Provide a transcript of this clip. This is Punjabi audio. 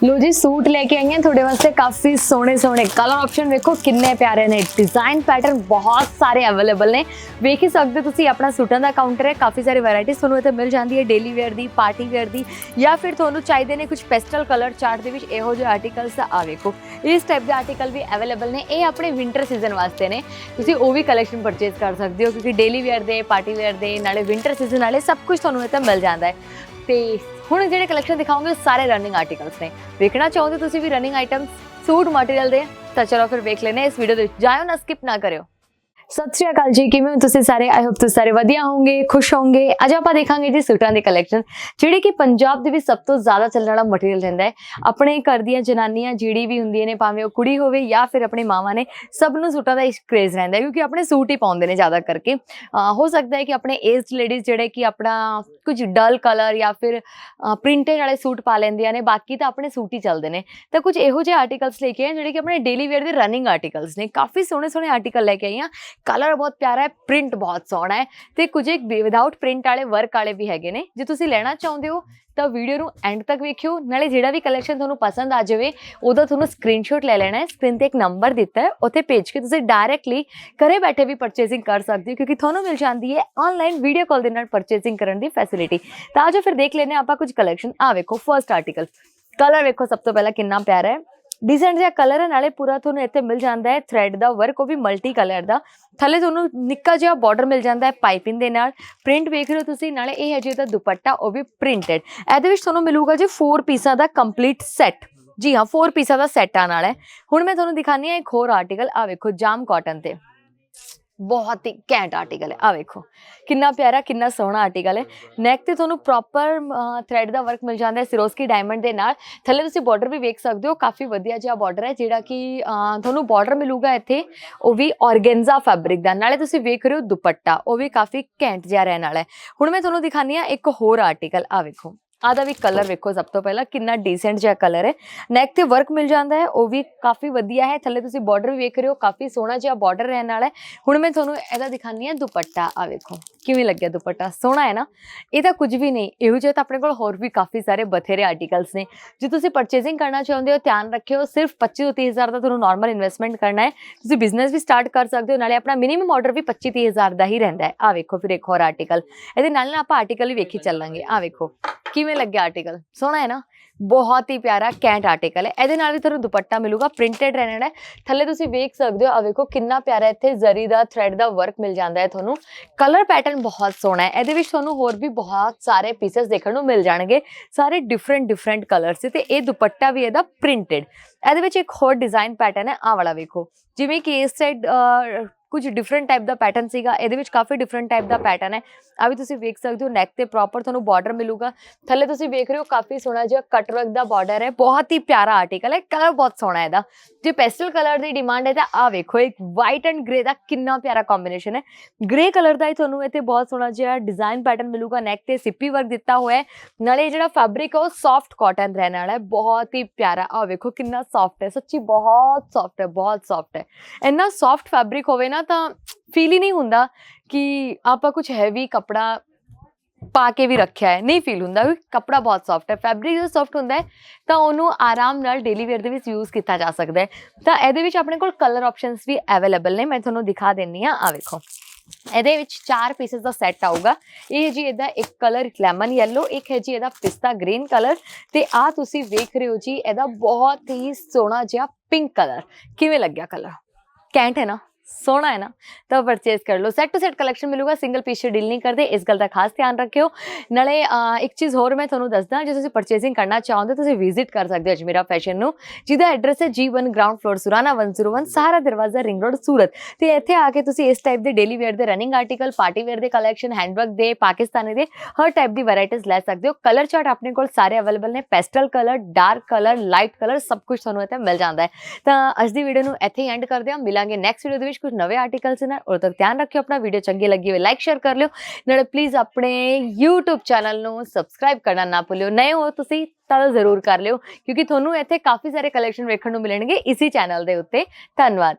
ਲੋ ਜੀ, ਸੂਟ ਲੈ ਕੇ ਆਈਆਂ ਤੁਹਾਡੇ ਵਾਸਤੇ ਕਾਫੀ ਸੋਹਣੇ ਸੋਹਣੇ ਕਲਰ ਆਪਸ਼ਨ ਵੇਖੋ, ਕਿੰਨੇ ਪਿਆਰੇ ਨੇ। ਡਿਜ਼ਾਈਨ ਪੈਟਰਨ ਬਹੁਤ ਸਾਰੇ ਅਵੇਲੇਬਲ ਨੇ। ਵੇਖ ਹੀ ਸਕਦੇ ਹੋ ਤੁਸੀਂ, ਆਪਣਾ ਸੂਟਾਂ ਦਾ ਕਾਊਂਟਰ ਹੈ, ਕਾਫੀ ਸਾਰੇ ਵੈਰਾਈਟੀਜ਼ ਤੁਹਾਨੂੰ ਇੱਥੇ ਮਿਲ ਜਾਂਦੀ ਹੈ ਡੇਲੀ ਵੇਅਰ ਦੀ ਪਾਰਟੀ ਵੇਅਰ ਦੀ, ਜਾਂ ਫਿਰ ਤੁਹਾਨੂੰ ਚਾਹੀਦੇ ਨੇ ਕੁਝ ਪੈਸਟਲ ਕਲਰ ਚਾਰਟ ਦੇ ਵਿੱਚ ਇਹੋ ਜਿਹੇ ਆਰਟੀਕਲਸ ਆ ਵੇਖੋ। ਇਸ ਟਾਈਪ ਦੇ ਆਰਟੀਕਲ ਵੀ ਅਵੇਲੇਬਲ ਨੇ, ਇਹ ਆਪਣੇ ਵਿੰਟਰ ਸੀਜ਼ਨ ਵਾਸਤੇ ਨੇ। ਤੁਸੀਂ ਉਹ ਵੀ ਕਲੈਕਸ਼ਨ ਪਰਚੇਸ ਕਰ ਸਕਦੇ ਹੋ, ਕਿਉਂਕਿ ਡੇਲੀ ਵੇਅਰ ਦੇ ਪਾਰਟੀ ਵੇਅਰ ਦੇ, ਨਾਲੇ ਵਿੰਟਰ ਸੀਜ਼ਨ ਵਾਲੇ ਸਭ ਕੁਝ ਤੁਹਾਨੂੰ ਇੱਥੇ ਮਿਲ ਜਾਂਦਾ ਹੈ। ਤੇ ਹੁਣ ਜਿਹੜੇ ਕਲੈਕਸ਼ਨ ਦਿਖਾਉਂਗੇ, ਉਹ ਸਾਰੇ ਰਨਿੰਗ ਆਰਟੀਕਲਸ ਨੇ। ਵੇਖਣਾ ਚਾਹੁੰਦੇ ਹੋ ਤੁਸੀਂ ਵੀ ਰਨਿੰਗ ਆਈਟਮਸ ਸੂਟ ਮਟੀਰੀਅਲ ਦੇ, ਤਾਂ ਚਲੋ ਫਿਰ ਵੇਖ ਲੈਨੇ ਇਸ ਵੀਡੀਓ ਦੇ ਵਿੱਚ। ਜਾਇਓ ਨਾ ਸਕਿਪ ਨਾ ਕਰਿਓ। ਸਤਿ ਸ਼੍ਰੀ ਅਕਾਲ ਜੀ, ਕਿਵੇਂ ਹੋ ਤੁਸੀਂ ਸਾਰੇ? ਆਈ ਹੋਪ ਤੁਸੀਂ ਸਾਰੇ ਵਧੀਆ ਹੋਵੋਗੇ, ਖੁਸ਼ ਹੋਵੋਗੇ। ਅੱਜ ਆਪਾਂ ਦੇਖਾਂਗੇ ਜੀ ਸੂਟਾਂ ਦੇ ਕਲੈਕਸ਼ਨ ਜਿਹੜੇ ਕਿ ਪੰਜਾਬ ਦੇ ਵਿੱਚ ਸਭ ਤੋਂ ਜ਼ਿਆਦਾ ਚੱਲਣ ਵਾਲਾ ਮਟੀਰੀਅਲ ਰਹਿੰਦਾ ਹੈ। ਆਪਣੇ ਘਰ ਦੀਆਂ ਜਨਾਨੀਆਂ ਜਿਹੜੀ ਵੀ ਹੁੰਦੀਆਂ ਨੇ, ਭਾਵੇਂ ਉਹ ਕੁੜੀ ਹੋਵੇ ਜਾਂ ਫਿਰ ਆਪਣੇ ਮਾਵਾਂ ਨੇ, ਸਭ ਨੂੰ ਸੂਟਾਂ ਦਾ ਕਰੇਜ਼ ਰਹਿੰਦਾ ਕਿਉਂਕਿ ਆਪਣੇ ਸੂਟ ਹੀ ਪਾਉਂਦੇ ਨੇ ਜ਼ਿਆਦਾ ਕਰਕੇ। ਹੋ ਸਕਦਾ ਹੈ ਕਿ ਆਪਣੇ ਏਜਡ ਲੇਡੀਜ਼ ਜਿਹੜੇ ਕਿ ਆਪਣਾ ਕੁਝ ਡਲ ਕਲਰ ਜਾਂ ਫਿਰ ਪ੍ਰਿੰਟਡ ਵਾਲੇ ਸੂਟ ਪਾ ਲੈਂਦੀਆਂ ਨੇ, ਬਾਕੀ ਤਾਂ ਆਪਣੇ ਸੂਟ ਹੀ ਚੱਲਦੇ ਨੇ। ਤਾਂ ਕੁਝ ਇਹੋ ਜਿਹੇ ਆਰਟੀਕਲਸ ਲੈ ਕੇ ਆਏ ਜਿਹੜੇ ਕਿ ਆਪਣੇ ਡੇਲੀ ਵੇਅਰ ਦੇ ਰਨਿੰਗ ਆਰਟੀਕਲਸ ਨੇ। ਕਾਫੀ ਸੋਹਣੇ ਸੋਹਣੇ ਆਰਟੀਕਲ ਲੈ ਕੇ ਆਈ ਹਾਂ। ਕਲਰ ਬਹੁਤ ਪਿਆਰਾ ਹੈ ਪ੍ਰਿੰਟ ਬਹੁਤ ਸੋਹਣਾ ਹੈ ਤੇ ਕੁਝ ਇੱਕ ਵਿਦਆਊਟ ਪ੍ਰਿੰਟ ਵਾਲੇ ਵਰਕ ਵਾਲੇ ਵੀ ਹੈਗੇ ਨੇ। ਜੇ ਤੁਸੀਂ ਲੈਣਾ ਚਾਹੁੰਦੇ ਹੋ ਤਾਂ ਵੀਡੀਓ ਨੂੰ ਐਂਡ ਤੱਕ ਵੇਖਿਓ, ਨਾਲੇ ਜਿਹੜਾ ਵੀ ਕਲੈਕਸ਼ਨ ਤੁਹਾਨੂੰ ਪਸੰਦ ਆ ਜਾਵੇ, ਉਹਦਾ ਤੁਹਾਨੂੰ ਸਕਰੀਨਸ਼ਾਟ ਲੈ ਲੈਣਾ ਹੈ ਸਕਰੀਨ ਤੇ ਇੱਕ ਨੰਬਰ ਦਿੱਤਾ ਹੈ, ਉੱਥੇ ਭੇਜ ਕੇ ਤੁਸੀਂ ਡਾਇਰੈਕਟਲੀ ਘਰੇ ਬੈਠੇ ਵੀ ਪਰਚੇਸਿੰਗ ਕਰ ਸਕਦੇ ਹੋ, ਕਿਉਂਕਿ ਤੁਹਾਨੂੰ ਮਿਲ ਜਾਂਦੀ ਹੈ ਆਨਲਾਈਨ ਵੀਡੀਓ ਕਾਲ ਦੇ ਨਾਲ ਪਰਚੇਸਿੰਗ ਕਰਨ ਦੀ ਫੈਸਿਲਿਟੀ ਤਾਂ ਜੋ ਫਿਰ ਦੇਖ ਲੈਨੇ ਆਪਾਂ ਕੁਝ ਕਲੈਕਸ਼ਨ ਆ ਵੇਖੋ ਫਰਸਟ ਆਰਟੀਕਲ ਕਲਰ ਵੇਖੋ, ਸਭ ਤੋਂ ਪਹਿਲਾਂ ਕਿੰਨਾ ਪਿਆਰਾ ਹੈ। ਡੀਸੈਂਟ ਜਿਹਾ ਕਲਰ ਹੈ, ਨਾਲੇ ਪੂਰਾ ਤੁਹਾਨੂੰ ਇੱਥੇ ਮਿਲ ਜਾਂਦਾ ਹੈ ਥ੍ਰੈਡ ਦਾ ਵਰਕ ਉਹ ਵੀ ਮਲਟੀ ਕਲਰ ਦਾ। ਥੱਲੇ ਤੁਹਾਨੂੰ ਨਿੱਕਾ ਜਿਹਾ ਬਾਰਡਰ ਮਿਲ ਜਾਂਦਾ ਹੈ ਪਾਈਪਿੰਗ ਦੇ ਨਾਲ। ਪ੍ਰਿੰਟ ਵੇਖ ਰਹੇ ਹੋ ਤੁਸੀਂ, ਨਾਲੇ ਇਹ ਹੈ ਜੀ ਜਿਹਦਾ ਦੁਪੱਟਾ, ਉਹ ਵੀ ਪ੍ਰਿੰਟਡ ਇਹਦੇ ਵਿੱਚ ਤੁਹਾਨੂੰ ਮਿਲੂਗਾ ਜੀ 4 ਪੀਸਾਂ ਦਾ ਕੰਪਲੀਟ ਸੈੱਟ ਜੀ ਹਾਂ 4 ਪੀਸਾਂ ਦਾ ਸੈੱਟ ਆਣ ਵਾਲਾ ਹੈ। ਹੁਣ ਮੈਂ ਤੁਹਾਨੂੰ ਦਿਖਾਣੀ ਹੈ ਇੱਕ ਹੋਰ ਆਰਟੀਕਲ ਆ ਵੇਖੋ, ਜਾਮ ਕਾਟਨ ਤੇ। ਬਹੁਤ ਹੀ ਘੈਂਟ ਆਰਟੀਕਲ ਹੈ। ਆ ਵੇਖੋ, ਕਿੰਨਾ ਪਿਆਰਾ, ਕਿੰਨਾ ਸੋਹਣਾ ਆਰਟੀਕਲ ਹੈ। ਨੈਕ ਤੇ ਤੁਹਾਨੂੰ ਪ੍ਰੋਪਰ ਥ੍ਰੈਡ ਦਾ ਵਰਕ ਮਿਲ ਜਾਂਦਾ ਹੈ ਸਿਰੋਸਕੀ ਡਾਇਮੰਡ ਦੇ ਨਾਲ। ਥੱਲੇ ਤੁਸੀਂ ਬਾਰਡਰ ਵੀ ਵੇਖ ਸਕਦੇ ਹੋ, ਕਾਫੀ ਵਧੀਆ ਜਿਹਾ ਬਾਰਡਰ ਹੈ, ਜਿਹੜਾ ਕਿ ਤੁਹਾਨੂੰ ਬਾਰਡਰ ਮਿਲੂਗਾ ਇੱਥੇ। ਉਹ ਵੀ ਔਰਗੈਂਜ਼ਾ ਫੈਬਰਿਕ ਦਾ। ਨਾਲੇ ਤੁਸੀਂ ਵੇਖ ਰਹੇ ਹੋ ਦੁਪੱਟਾ, ਉਹ ਵੀ ਕਾਫੀ ਘੈਂਟ ਜਿਹਾ ਰਹਿਣ ਵਾਲਾ ਹੈ। ਹੁਣ ਮੈਂ ਤੁਹਾਨੂੰ ਦਿਖਾਣੀ ਆ ਇੱਕ ਹੋਰ ਆਰਟੀਕਲ ਆ ਵੇਖੋ। ਆਹ ਦਾ ਵੀ ਕਲਰ ਵੇਖੋ ਸਭ ਤੋਂ ਪਹਿਲਾਂ, ਕਿੰਨਾ ਡੀਸੈਂਟ ਜਿਹਾ ਕਲਰ ਹੈ। ਨੈਕ ਤੇ ਵਰਕ ਮਿਲ ਜਾਂਦਾ ਹੈ, ਉਹ ਵੀ ਕਾਫੀ ਵਧੀਆ ਹੈ। ਥੱਲੇ ਤੁਸੀਂ ਬਾਰਡਰ ਵੀ ਵੇਖ ਰਹੇ ਹੋ, ਕਾਫੀ ਸੋਹਣਾ ਜਿਹਾ ਬਾਰਡਰ ਰਹਿਣ ਵਾਲਾ ਹੈ। ਹੁਣ ਮੈਂ ਤੁਹਾਨੂੰ ਇਹਦਾ ਦਿਖਾਣੀ ਹੈ ਦੁਪੱਟਾ ਆ ਵੇਖੋ, ਕਿਵੇਂ ਲੱਗਿਆ ਦੁਪੱਟਾ, ਸੋਹਣਾ ਹੈ ਨਾ? ਇਹ ਤਾਂ ਕੁਝ ਵੀ ਨਹੀਂ, ਇਹੋ ਜਿਹਾ ਤਾਂ ਆਪਣੇ ਕੋਲ ਹੋਰ ਵੀ ਕਾਫੀ ਸਾਰੇ ਬਥੇਰੇ ਆਰਟੀਕਲਸ ਨੇ। ਜੇ ਤੁਸੀਂ ਪਰਚੇਸਿੰਗ ਕਰਨਾ ਚਾਹੁੰਦੇ ਹੋ, ਧਿਆਨ ਰੱਖਿਓ, ਸਿਰਫ 25 ਤੋਂ 30 ਹਜ਼ਾਰ ਦਾ ਤੁਹਾਨੂੰ ਨਾਰਮਲ ਇਨਵੈਸਟਮੈਂਟ ਕਰਨਾ ਹੈ। ਤੁਸੀਂ ਬਿਜ਼ਨਸ ਵੀ ਸਟਾਰਟ ਕਰ ਸਕਦੇ ਹੋ, ਨਾਲੇ ਆਪਣਾ ਮਿਨੀਮਮ ਆਰਡਰ ਵੀ 25 30 ਹਜ਼ਾਰ ਦਾ ਹੀ ਰਹਿੰਦਾ ਹੈ। ਆ ਵੇਖੋ ਫਿਰ ਇੱਕ ਹੋਰ ਆਰਟੀਕਲ ਇਹਦੇ ਨਾਲ ਨਾਲ ਆਪਾਂ ਆਰਟੀਕਲ ਵੀ ਵੇਖੀ ਚੱਲਾਂਗੇ। ਆ ਵੇਖੋ। ਕਿਵੇਂ ਲੱਗਿਆ ਆਰਟੀਕਲ ਸੋਹਣਾ ਹੈ ਨਾ? ਬਹੁਤ ਹੀ ਪਿਆਰਾ ਕੈਂਟ ਆਰਟੀਕਲ ਹੈ। ਇਹਦੇ ਨਾਲ ਵੀ ਤੁਹਾਨੂੰ ਦੁਪੱਟਾ ਮਿਲੂਗਾ ਪ੍ਰਿੰਟਡ ਰਹਿਣਾ ਹੈ। ਥੱਲੇ ਤੁਸੀਂ ਵੇਖ ਸਕਦੇ ਹੋ ਆ ਵੇਖੋ ਕਿੰਨਾ ਪਿਆਰਾ ਇੱਥੇ ਜ਼ਰੀ ਦਾ ਥ੍ਰੈਡ ਦਾ ਵਰਕ ਮਿਲ ਜਾਂਦਾ ਹੈ ਤੁਹਾਨੂੰ। ਕਲਰ ਪੈਟਰਨ ਬਹੁਤ ਸੋਹਣਾ ਹੈ। ਇਹਦੇ ਵਿੱਚ ਤੁਹਾਨੂੰ ਹੋਰ ਵੀ ਬਹੁਤ ਸਾਰੇ ਪੀਸਸ ਦੇਖਣ ਨੂੰ ਮਿਲ ਜਾਣਗੇ। ਸਾਰੇ ਡਿਫਰੈਂਟ ਡਿਫਰੈਂਟ ਕਲਰਸ ਤੇ ਇਹ ਦੁਪੱਟਾ ਵੀ ਇਹਦਾ ਪ੍ਰਿੰਟਡ ਇਹਦੇ ਵਿੱਚ ਇੱਕ ਹੋਰ ਡਿਜ਼ਾਈਨ ਪੈਟਰਨ ਹੈ। ਆ ਵਾਲਾ ਵੇਖੋ। ਜਿਵੇਂ ਕਿ ਇਸ ਸਾਈਡ ਕੁਝ ਡਿਫਰੈਂਟ ਟਾਈਪ ਦਾ ਪੈਟਰਨ ਸੀਗਾ, ਇਹਦੇ ਵਿੱਚ ਕਾਫੀ ਡਿਫਰੈਂਟ ਟਾਈਪ ਦਾ ਪੈਟਰਨ ਹੈ। ਆ ਵੀ ਤੁਸੀਂ ਵੇਖ ਸਕਦੇ ਹੋ ਨੈਕ ਤੇ ਪ੍ਰੋਪਰ ਤੁਹਾਨੂੰ ਬਾਰਡਰ ਮਿਲੂਗਾ। ਥੱਲੇ ਤੁਸੀਂ ਵੇਖ ਰਹੇ ਹੋ, ਕਾਫੀ ਸੋਹਣਾ ਜਿਹਾ ਕਟ ਵਰਕ ਦਾ ਬਾਰਡਰ ਹੈ। ਬਹੁਤ ਹੀ ਪਿਆਰਾ ਆਰਟੀਕਲ ਹੈ ਕਲਰ ਬਹੁਤ ਸੋਹਣਾ ਹੈ ਇਹਦਾ। ਜੇ ਪੈਸਟਲ ਕਲਰ ਦੀ ਡਿਮਾਂਡ ਹੈ ਤਾਂ ਆ ਵੇਖੋ, ਇੱਕ ਵਾਈਟ ਐਂਡ ਗ੍ਰੇ ਦਾ ਕਿੰਨਾ ਪਿਆਰਾ ਕੰਬੀਨੇਸ਼ਨ ਹੈ। ਗ੍ਰੇ ਕਲਰ ਦਾ ਹੀ ਤੁਹਾਨੂੰ ਇੱਥੇ ਬਹੁਤ ਸੋਹਣਾ ਜਿਹਾ ਡਿਜ਼ਾਈਨ ਪੈਟਰਨ ਮਿਲੂਗਾ। ਨੈਕ ਤੇ ਸਿੱਪੀ ਵਰਕ ਦਿੱਤਾ ਹੋਇਆ ਹੈ। ਨਾਲੇ ਇਹ ਜਿਹੜਾ ਫੈਬਰਿਕ ਹੈ, ਉਹ ਸੌਫਟ ਕਾਟਨ ਰਹਿਣ ਵਾਲਾ ਹੈ। ਬਹੁਤ ਹੀ ਪਿਆਰਾ ਆ ਵੇਖੋ ਕਿੰਨਾ ਸੌਫਟ ਹੈ। ਸੱਚੀ ਬਹੁਤ ਸੌਫਟ ਹੈ, ਬਹੁਤ ਸੌਫਟ ਹੈ। ਇੰਨਾ ਸੌਫਟ ਫੈਬਰਿਕ ਹੋਵੇ ਨਾ ਤਾਂ ਫੀਲ ਹੀ ਨਹੀਂ ਹੁੰਦਾ ਕਿ ਆਪਾਂ ਕੁਝ ਹੈਵੀ ਕਪੜਾ ਪਾ ਕੇ ਵੀ ਰੱਖਿਆ ਹੈ। ਨਹੀਂ ਫੀਲ ਹੁੰਦਾ, ਕਿਉਂਕਿ ਕਪੜਾ ਬਹੁਤ ਸੌਫਟ ਹੈ। ਫੈਬਰਿਕ ਜਦੋਂ ਸੌਫਟ ਹੁੰਦਾ ਹੈ, ਤਾਂ ਉਹਨੂੰ ਆਰਾਮ ਨਾਲ ਡੇਲੀ ਵੇਅਰ ਦੇ ਵਿੱਚ ਯੂਜ਼ ਕੀਤਾ ਜਾ ਸਕਦਾ ਹੈ। ਤਾਂ ਇਹਦੇ ਵਿੱਚ ਆਪਣੇ ਕੋਲ ਕਲਰ ਆਪਸ਼ਨਸ ਵੀ ਅਵੇਲੇਬਲ ਨੇ। ਮੈਂ ਤੁਹਾਨੂੰ ਦਿਖਾ ਦਿੰਨੀ ਆ ਆ ਵੇਖੋ। ਇਹਦੇ ਵਿੱਚ ਚਾਰ ਪੀਸਸ ਦਾ ਸੈੱਟ ਆਊਗਾ। ਇਹ ਜੀ ਇਹਦਾ ਇੱਕ ਕਲਰ ਲੈਮਨ ਯੈਲੋ ਇੱਕ ਹੈ ਜੀ ਇਹਦਾ ਪਿਸਤਾ ਗ੍ਰੀਨ ਕਲਰ ਤੇ ਆ ਤੁਸੀਂ ਵੇਖ ਰਹੇ ਹੋ ਜੀ, ਇਹਦਾ ਬਹੁਤ ਹੀ ਸੋਹਣਾ ਜਿਹਾ ਪਿੰਕ ਕਲਰ ਕਿਵੇਂ ਲੱਗਿਆ ਕਲਰ ਕੈਂਟ ਹੈ ਨਾ? ਸੋਹਣਾ ਹੈ ਨਾ, ਤਾਂ ਪਰਚੇਸ ਕਰ ਲਓ। ਸੈੱਟ ਟੂ ਸੈੱਟ ਕਲੈਕਸ਼ਨ ਮਿਲੂਗਾ ਸਿੰਗਲ ਪੀਸ ਡੀਲ ਨਹੀਂ ਕਰਦੇ, ਇਸ ਗੱਲ ਦਾ ਖਾਸ ਧਿਆਨ ਰੱਖਿਓ। ਨਾਲੇ ਇੱਕ ਚੀਜ਼ ਹੋਰ ਮੈਂ ਤੁਹਾਨੂੰ ਦੱਸਦਾ, ਜੇ ਤੁਸੀਂ ਪਰਚੇਸਿੰਗ ਕਰਨਾ ਚਾਹੁੰਦੇ ਹੋ, ਤੁਸੀਂ ਵਿਜ਼ਿਟ ਕਰ ਸਕਦੇ ਹੋ ਅਜਮੇਰਾ ਫੈਸ਼ਨ ਨੂੰ, ਜਿਹਦਾ ਐਡਰੈਸ ਹੈ G1 ਗਰਾਊਂਡ ਫਲੋਰ ਸੁਰਾਨਾ 101 ਸਾਰਾ ਦਰਵਾਜ਼ਾ ਰਿੰਗ ਰੋਡ ਸੂਰਤ। ਤੇ ਇੱਥੇ ਆ ਕੇ ਤੁਸੀਂ ਇਸ ਟਾਈਪ ਦੇ ਡੇਲੀ ਵੇਅਰ ਦੇ ਰਨਿੰਗ ਆਰਟੀਕਲ ਪਾਰਟੀ ਵੇਅਰ ਦੇ ਕਲੈਕਸ਼ਨ ਹੈਂਡਵਰਕ ਦੇ, ਪਾਕਿਸਤਾਨੀ ਦੇ, ਹਰ ਟਾਈਪ ਦੀ ਵੈਰਾਈਟੀਜ਼ ਲੈ ਸਕਦੇ ਹੋ। ਕਲਰ ਚਾਰਟ ਆਪਣੇ ਕੋਲ ਸਾਰੇ ਅਵੇਲੇਬਲ ਨੇ pastel colour dark colour light colour ਸਭ ਕੁਝ ਤੁਹਾਨੂੰ ਇੱਥੇ ਮਿਲ ਜਾਂਦਾ ਹੈ। ਤਾਂ ਅੱਜ ਦੀ ਵੀਡੀਓ ਨੂੰ ਇੱਥੇ ਹੀ ਐਂਡ ਕਰਦੇ ਹਾਂ। ਮਿਲਾਂਗੇ ਨੈਕਸਟ ਵੀਡੀਓ ਦੇ ਵਿੱਚ। ਕੁਝ ਨਵੇਂ ਆਰਟੀਕਲਸ ਨਾਲ ਉਦੋਂ ਤੱਕ ਧਿਆਨ ਰੱਖਿਓ ਆਪਣਾ ਵੀਡੀਓ ਚੰਗੀ ਲੱਗੀ ਹੋਵੇ ਲਾਈਕ ਸ਼ੇਅਰ ਕਰ ਲਿਓ ਨਾਲੇ ਪਲੀਜ਼ ਆਪਣੇ YouTube ਚੈਨਲ ਨੂੰ ਸਬਸਕ੍ਰਾਈਬ ਕਰਨਾ ਨਾ ਭੁੱਲਿਓ ਨਏ ਹੋ ਤੁਸੀਂ ਤਾਂ ਜ਼ਰੂਰ ਕਰ ਲਿਓ ਕਿਉਂਕਿ ਤੁਹਾਨੂੰ ਇੱਥੇ ਕਾਫੀ ਸਾਰੇ ਕਲੈਕਸ਼ਨ ਵੇਖਣ ਨੂੰ ਮਿਲਣਗੇ ਇਸੇ ਚੈਨਲ ਦੇ ਉੱਤੇ ਧੰਨਵਾਦ